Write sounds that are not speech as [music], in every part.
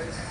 guys. Guys,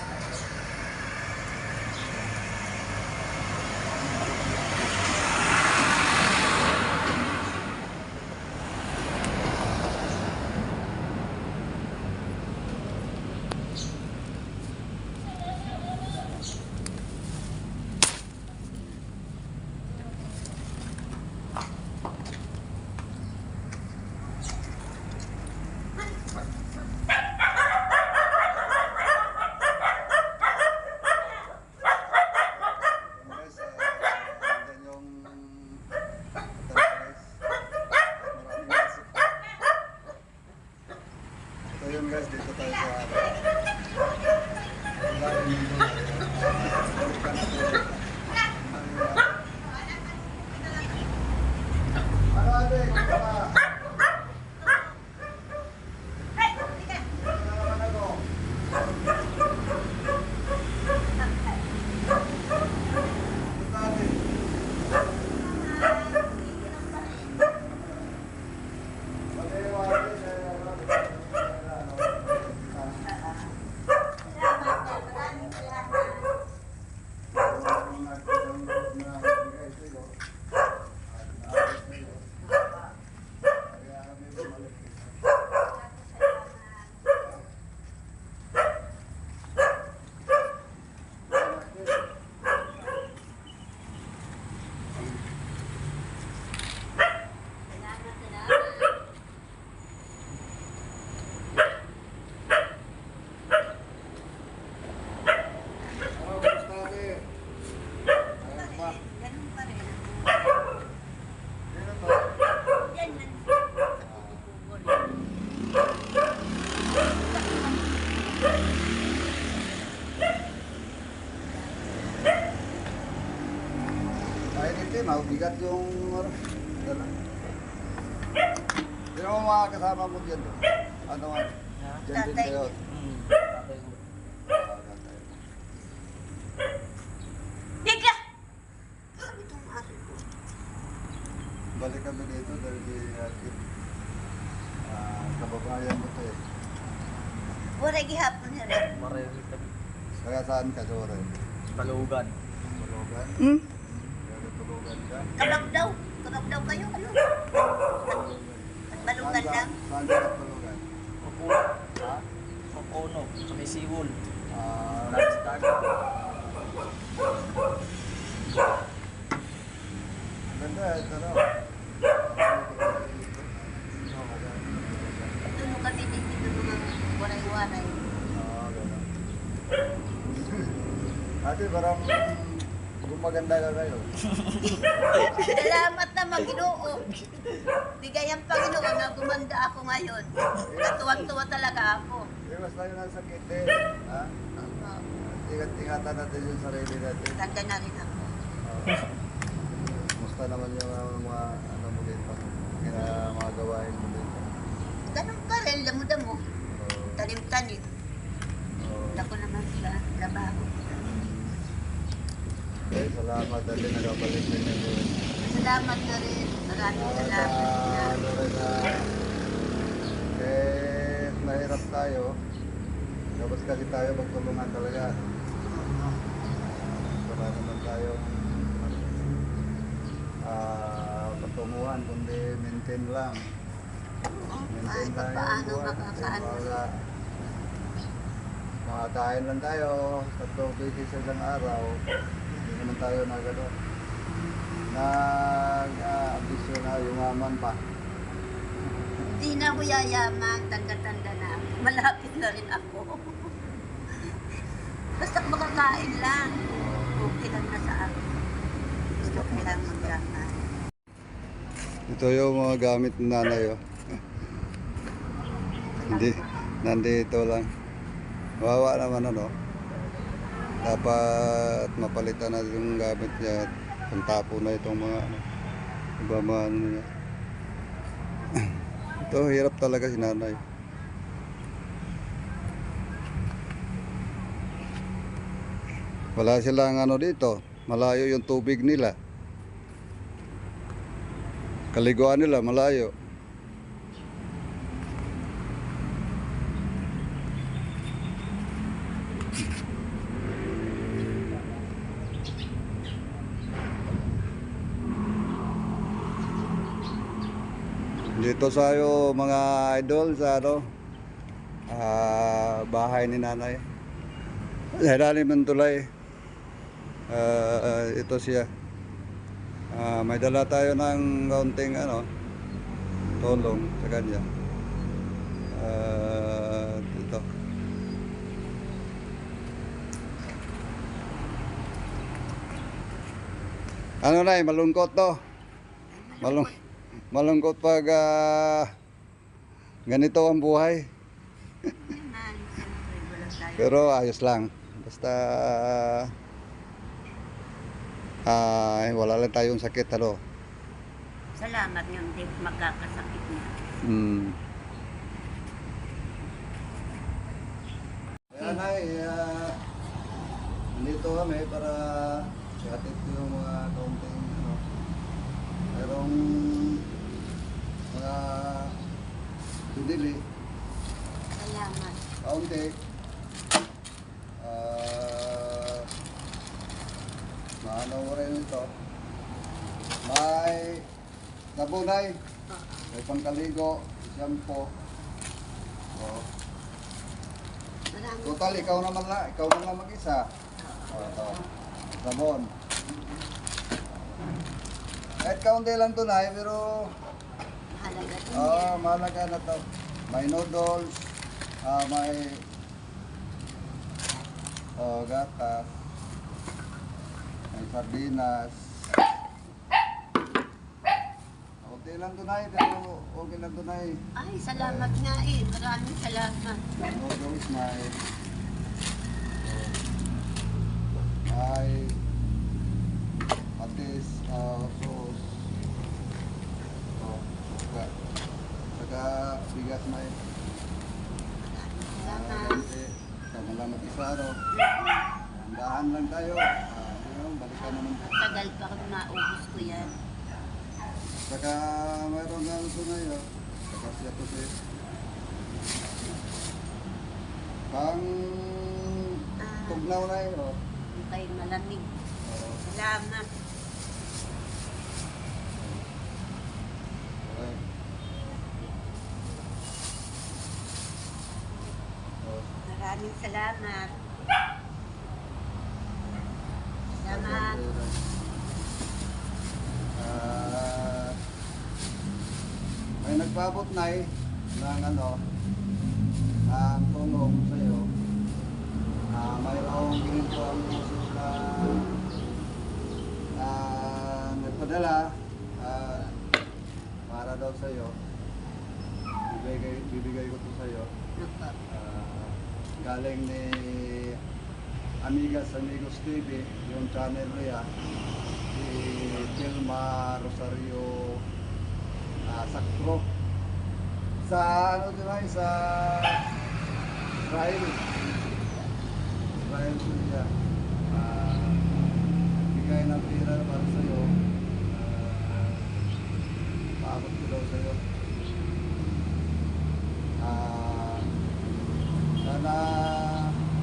Dito, mabigat yung ano. Sino mo mga kasama mo dyan? Ano nga? Dyan din kayo. Balik kami dito dahil di natin ah, kababayan mo to eh. Wala gihapon Red. Maririnig kami. Kaya saan ka, Sore? Talugan. Tulugan? Hmm? Kaya tulugan ka? Kalab daw. Kalab daw kayo. Ano? At balungan Saan lang. ka- Saan ka tulugan? Mapuno. Ha? Mapuno. Sa may siwol. Malapit sa dagat. ganda, ito raw. Tulo kami dito ng mga waray-waray. Ah, ganun. [laughs] Ate, parang gumaganda ka kayo. Salamat na Ginoo. Bigay ang Panginoon na gumanda ako ngayon. Natuwang-tuwa talaga ako. Iwas tayo ng sakit eh. Ha? Oo. Ingat-ingatan natin yung sarili natin. Tanda na rin ako. Ah, Kumusta naman yung ah, mga ano mo dito? Kina mga gawain mo dito? Ganun pa rin, damo-damo. Tanim-tanim. Ako naman sa trabaho. Okay, salamat dali nagabalik din natin. Salamat na rin. Maraming At salamat ah, na. ano rin na eh, mahirap tayo. Tapos kasi tayo magtulungan talaga. Wala naman tayong ah, patunguhan, kundi maintain lang. Maintain pa paano buhay. makakaano. Wala. Makakain lang tayo sa tubig sa isang araw. Hindi naman tayo na gano'n. Nag-ambisyo na yumaman pa. Hindi na ako yayaman. Tanda-tanda na. [laughs] Malapit na rin ako. Basta makakain lang. Okay lang na sa akin. Gusto ko lang magkakain. Ito yung mga gamit ng nanay. Oh. [laughs] Hindi, nandito lang. Wawa naman ano. Dapat mapalitan natin yung gamit niya. at Pantapo na itong mga ano. Iba mga ano niya. [clears throat] Ito, hirap talaga si nanay. wala silang ano dito malayo yung tubig nila kaliguan nila malayo Dito sayo mga idol sa ano uh, bahay ni nanay. Dahil naman tulay. Ah, ito siya. Ah, may dala tayo ng kaunting ano, tulong sa kanya. Ah, dito. Ano na malungkot to? Malung malungkot pag ah, ganito ang buhay. Pero ayos lang. Basta ah wala lang tayong sakit ano. Salamat yung hindi magkakasakit niya. Mm. Kaya na, uh, nandito kami para ihatid ko yung mga kaunting ano, mayroong mga binili, Salamat. kaunti. Ah, maano mo rin ito. May sabunay, may pangkaligo, shampoo. Oh. Total, ikaw naman lang, ikaw man lang mag-isa. Oh, ito. Sabon. Kahit kaunti lang to na pero mahalaga ah yan. mahalaga na to. May noodles, ah may oh, gatas, may sardinas. Kaunti lang na pero okay lang na Ay, salamat nga eh. Maraming salamat. May noodles, may may patis, uh, sauce, oh, saka, saka bigas may Salamat. uh, Tama lang mag-isa, ano. Dahan lang tayo. Ah, yun, balikan naman. Tagal pa kung maubos ko yan. Saka mayroon nga gusto na yun. Siya. Pang tugnaw na yun. oh. Kay malamig. Oo. Okay. Oh. Maraming. Salamat. Ah, may nagpabot na eh ng ano ang tulong sa iyo. Ah, mayroong ginito ang puso na ah, nagpadala ah, para daw sa iyo. Bibigay, bibigay ko to sa iyo. Opo. Ah, galing ni Amigas Amigos TV, yung channel niya, si Tilma Rosario ah, Sacro. Sa ano din ay, sa Israel. Israel siya. Ah, bigay ng pera para sa iyo. Uh, paabot ko daw sa iyo. Ah, sana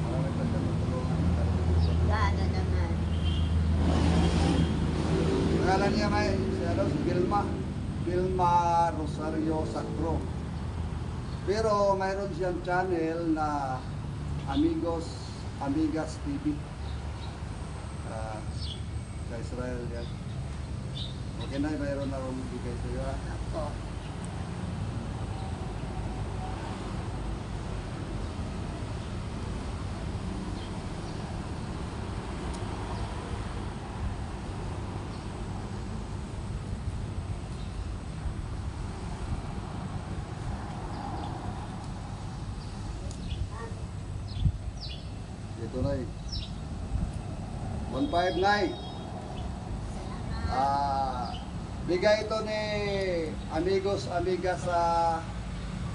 marami pa siya matulungan. Sana naman. Pangalan niya may si ano. Vilma Rosario Sacro. Pero mayroon siyang channel na Amigos, Amigas TV. Ah, sa Israel yan. Okay na, mayroon na akong bigay sa iyo. ah. Opo. Ito na. 1.5 na eh. Ah, bigay ito ni amigos, amiga sa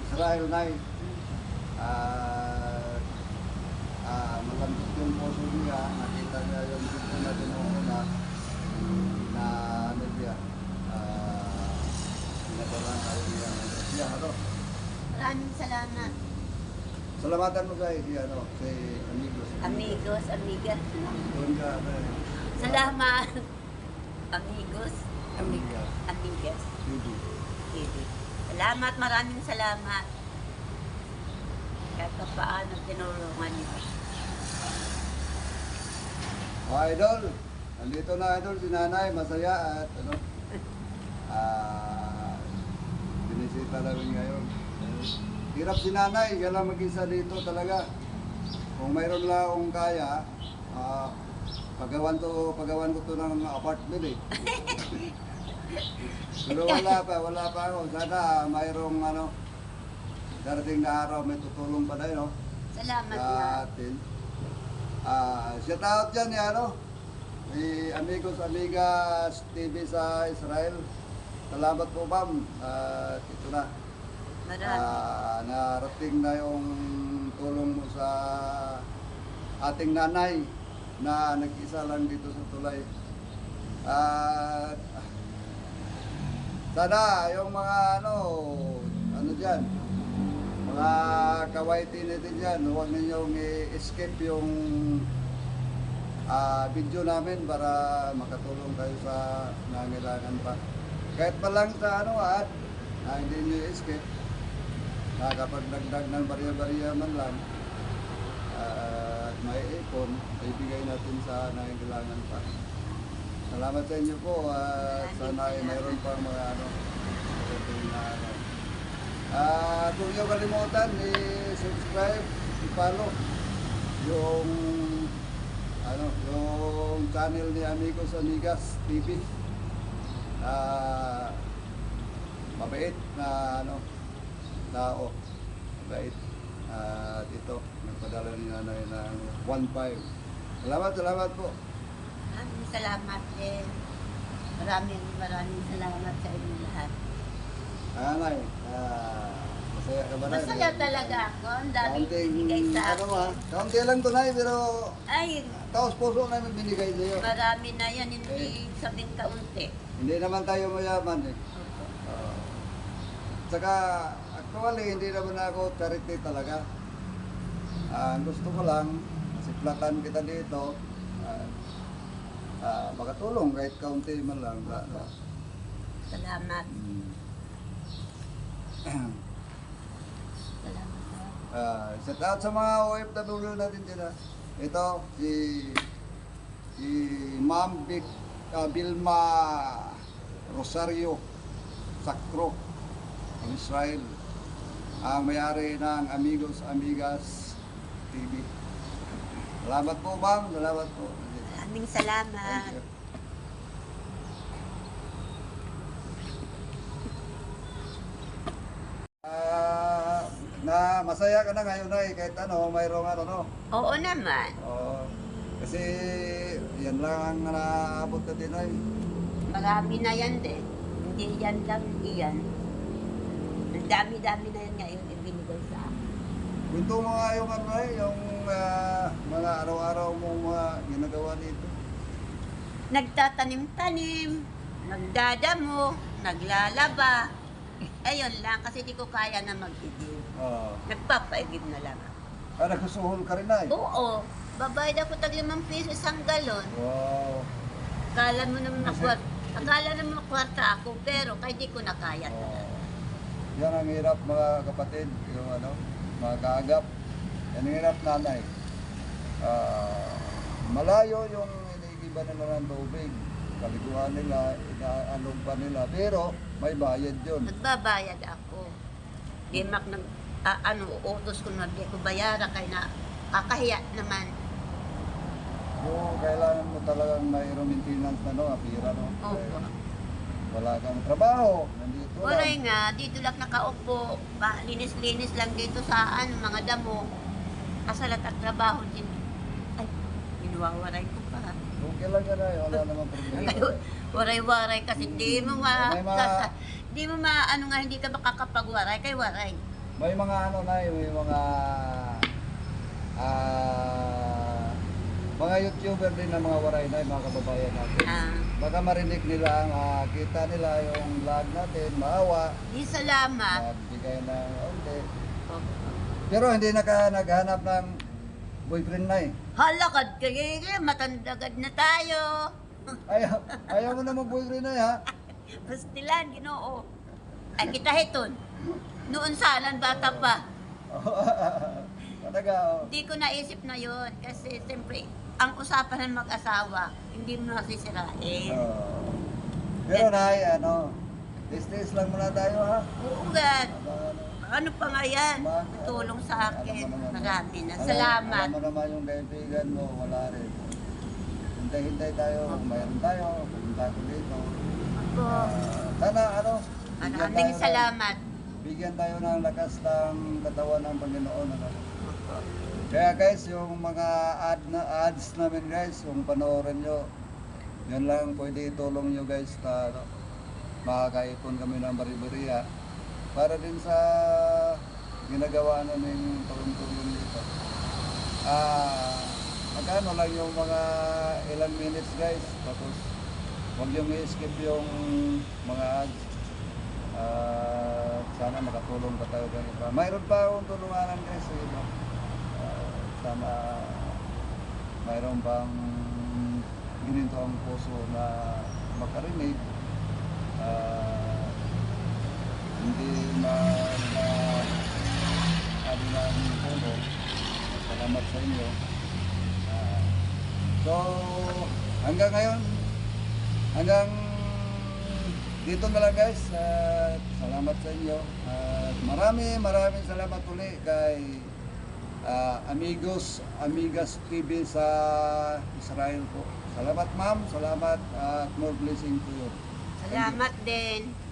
Israel na. Ah, ah, malambot yung puso niya. Nakita niya yung gusto na tinuuna na ano niya. Ah, pinadalan tayo niya. Siya, ano? Maraming salamat. Salamatan mo kay si ano, si amigos. Amigos, amigas. Doon ka, ano eh. Salamat. Amigos, Amigas. amigas. TV. Salamat, maraming salamat. Kahit pa paano tinulungan niyo. O idol, nandito na idol si nanay, masaya at ano, [laughs] ah, binisita namin ngayon. Hirap si nanay, kaya lang mag-isa dito talaga. Kung mayroon lang akong kaya, ah, pagawan to, pagawan ko to ng apartment eh. [laughs] Pero wala pa, wala pa ako. Sana mayroong ano, darating na araw may tutulong pa tayo, no? Salamat sa atin. Ah, shout out dyan ni ano, ni Amigos Amigas TV sa Israel. Salamat po ma'am. At ito na. Ah, narating na yung tulong mo sa ating nanay na nag-isa lang dito sa tulay. At sana yung mga ano, ano dyan, mga kawaiti natin dyan, huwag ninyong i-escape yung ah, video namin para makatulong kayo sa nangailangan pa. Kahit pa lang sa ano at na hindi nyo i-escape, nakakapagdagdag ng bariya-bariya man lang ah, at may ipon, ibigay natin sa nangailangan pa. Salamat sa inyo po at sana ay mayroon pang mga ano, na ano. Ah, kung nyo kalimutan, i-subscribe, i-follow yung ano, yung channel ni Amigos Amigas TV. Ah, mabait na ano, tao. Mabait. At ito, nagpadala ni nanay ng 1.5. Salamat, salamat po. Maraming salamat din. Maraming maraming salamat sa inyo lahat. Nanay, ah, masaya ka ba na? Masaya talaga ako. Ang Kaunting, binigay sa ano akin. ba? Kaunti lang to nay, pero Ay, taos puso namin binigay sa iyo. marami na yan. Hindi sabing kaunti. Hindi naman tayo mayaman eh. Opo. Uh, tsaka, actually, hindi naman ako charity talaga. Ang gusto ko lang, siplatan kita dito, ah, ah, makatulong kahit kaunti man lang. Ano. Salamat. Mm. Salamat. Ah, shout out sa mga OFW natin dyan. Ito, si si Ma'am Vic, ah, Vilma Rosario Sacro Israel. Ang may-ari ng Amigos Amigas TV. Salamat po, ma'am. Salamat po. Thank salamat. you. Ah, na masaya ka na ngayon ay kahit ano, mayroong ano no. Oo naman. Oo. kasi yan lang ang naabot na din ay. Marami na yan din. Hindi yan lang iyan. Dami-dami na yan ngayon ibinigay sa akin. Kwento mo nga yung ano ay, yung ah, mga araw-araw mong mga ginagawa dito. Nagtatanim-tanim, nagdadamo, naglalaba. Ayun lang, kasi di ko kaya na mag-igib. Oo. Nagpapaigib na lang. ako. Ah, nagsusuhol ka rin ay. Oo, babayad ako tag limang piso isang galon. Wow. Akala mo naman na Akala naman kwarta ako, pero kaya di ko na kaya talaga. Yan ang hirap mga kapatid, yung ano, mga kaagap. Yan ang hirap nanay. Ah, malayo yung inigiba nila ng tubig. Kaliguan nila, inaalog pa nila. Pero may bayad yun. Nagbabayad ako. Di mak nag, ah, ano, utos ko na di ko bayaran kaya na kakahiya naman. Yung kailangan mo talagang mayroong maintenance na no, apira no. Opo. Eh, wala kang trabaho, nandito Wala lang. nga, dito lang nakaupo, linis-linis lang dito sa ano, mga damo. Kasalat at trabaho din. Ay, minuwawaray ko pa. Okay lang yan ay, wala namang problema. Waray-waray kasi di mo ma... May mga- kasa- di mo ma... Ano nga, hindi ka makakapagwaray kay waray. May mga ano na, may mga ah mga YouTuber din na mga waray na, mga kababayan natin. Ah, Baka marinig nila ang ah, kita nila yung vlog natin, maawa, di salamat. magbigay ng onte. Opo. Pero hindi na ka naghanap ng boyfriend na eh. Halakad kayo, matandagad na tayo. Ayaw, ayaw mo na mag boyfriend na eh, ha? [laughs] Pastilan, ginoo. Ay, kita hiton. Noon salan bata pa. [laughs] Talaga, oh. Hindi ko naisip na yon kasi siyempre, ang usapan ng mag-asawa, hindi mo nasisirain. Oh. Pero nay, ano, tis lang muna tayo ha. Oo, God. Ano, Ano pa nga yan? Tulong sa akin. Marami na. Alam- Salamat. Alam mo naman yung kaibigan mo, wala rin. Hintay-hintay tayo, mayroon tayo, pupunta ko dito. Opo. Ah, sana ano, Maraming ng- salamat. bigyan tayo ng lakas ng katawan ng Panginoon. Ano? Kaya guys, yung mga ad na ads namin guys, yung panoorin nyo, yun lang pwede itulong nyo guys na ano, makakaipon kami ng baribariya para din sa ginagawa namin tulong-tulong dito. Ah, magkano lang yung mga ilang minutes guys, tapos huwag yung i-skip yung mga ads. Ah, sana makatulong pa tayo iba. Mayroon pa akong tulunganan guys sa iba. Sana mayroon bang gininto ang puso na makarinig. Ah, hindi na na ano na tulong. Salamat sa inyo. Ah, so, hanggang ngayon, hanggang dito na lang guys. At salamat sa inyo. At marami, maraming salamat uli kay ah, Amigos, Amigas TV sa Israel po. Salamat ma'am, salamat at more blessing to you. Salamat din.